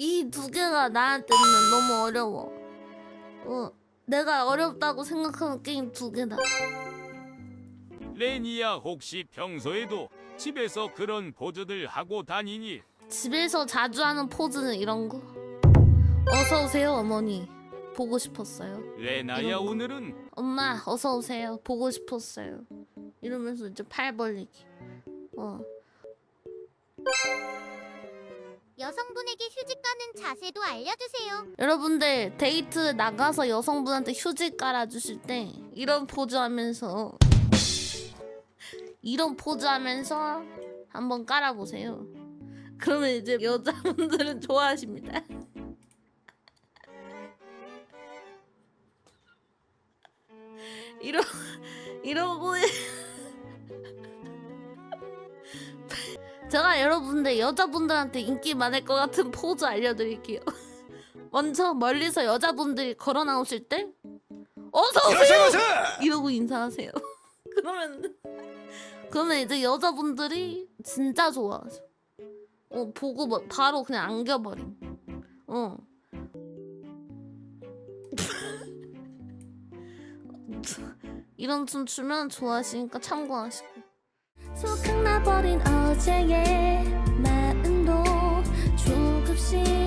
이 두 개가 나한테는 너무 어려워. 어, 내가 어렵다고 생각하는 게임 두 개다. 레니야 혹시 평소에도 집에서 그런 포즈들 하고 다니니? 집에서 자주 하는 포즈는 이런 거. 어서 오세요, 어머니. 보고 싶었어요. 레나야 이런 거. 오늘은 엄마, 어서 오세요. 보고 싶었어요. 이러면서 이제 팔 벌리기. 어. 여성분에게 휴직 가는 자세도 알려주세요. 여러분들 데이트 나가서 여성분한테 휴지 깔아주실 때 이런 포즈 하면서 이런 포즈 하면서 한번 깔아보세요. 그러면 이제 여자분들은 좋아하십니다. 이런 이런 거 제가 여러분들 여자분들한테 인기 많을 것 같은 포즈 알려드릴게요. 먼저 멀리서 여자분들이 걸어 나오실 때 어서 오세요 이러고 인사하세요. 그러면 그러면 이제 여자분들이 진짜 좋아하죠. 어 보고 뭐 바로 그냥 안겨버림. 어. 이런 춤 추면 좋아하시니까 참고하시고. 소각나버린 어제의 마음도 조금씩